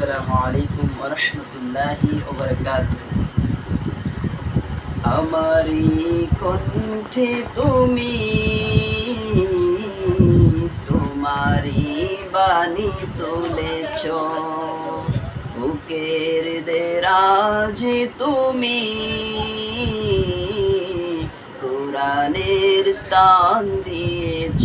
আসসালামু আলাইকুম রহমতুল্লাহি আমারি কণ্ঠে তুমি, তোমারি বাণী তুলেছ। বুকের দেরাজে তুমি, কোরআনের স্থান দিয়েছ।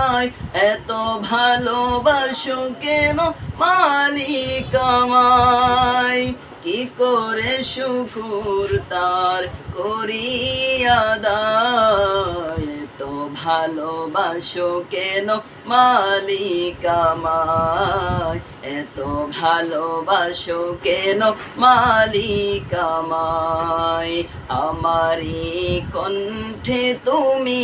আমায় এত ভালোবাসো কেন মালিক আমায়? কি করে শুকুর তার করিয়া দায় এত ভালোবাসো কেন মালিক আমায়? এত ভালোবাসো কেন মালিক আমায়? আমারি কণ্ঠে তুমি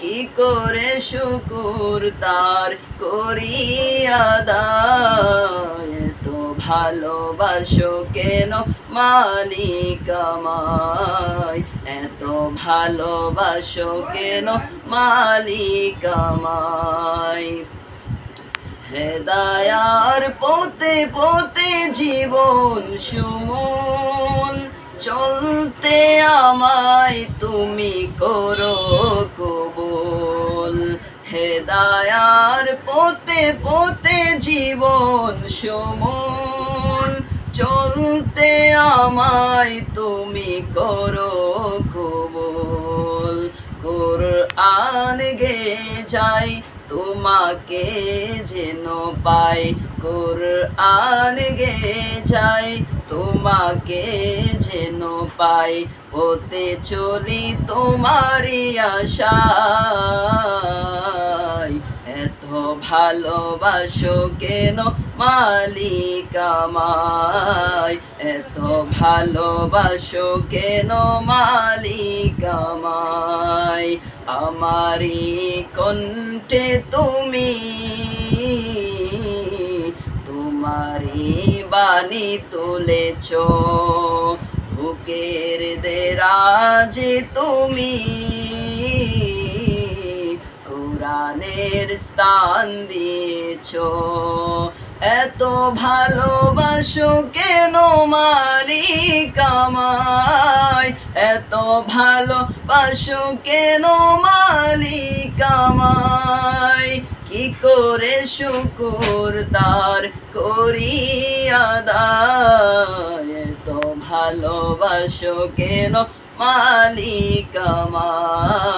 কি করে শুকুর তার করিয়া দায়? এত ভালোবাসো কেন মালিক আমায়? এত ভালোবাসো কেন মালিক আমায়? হেদায়ার পোতে পোতে জীবন সুমন, চলতে আমায় তুমি করো হেদায়ার পোতে পোতে জীবন সুমন। চলতে আমায় তুমি করো কবুল কোরআন গে যাই, তোমাকে যেন পাই। কোর আন গে যাই, তোমাকে যেন পাই। হতে চলি তোমারই আশায়। ভালোবাসো কেন মালিক আমায়? এত ভালোবাসো কেন মালিক আমায়? আমারি কণ্ঠে তুমি তোমারি বাণী তুলেছ। বুকের দেরাজে তুমি কোরআনের স্থান দিয়েছ। এত ভালোবাসো কেন মালিক আমায়? এত ভালোবাসো কেন মালিক আমায়? কি করে শুকুর তার করিয়া দায় এত ভালোবাসো কেন মালিক আমায়?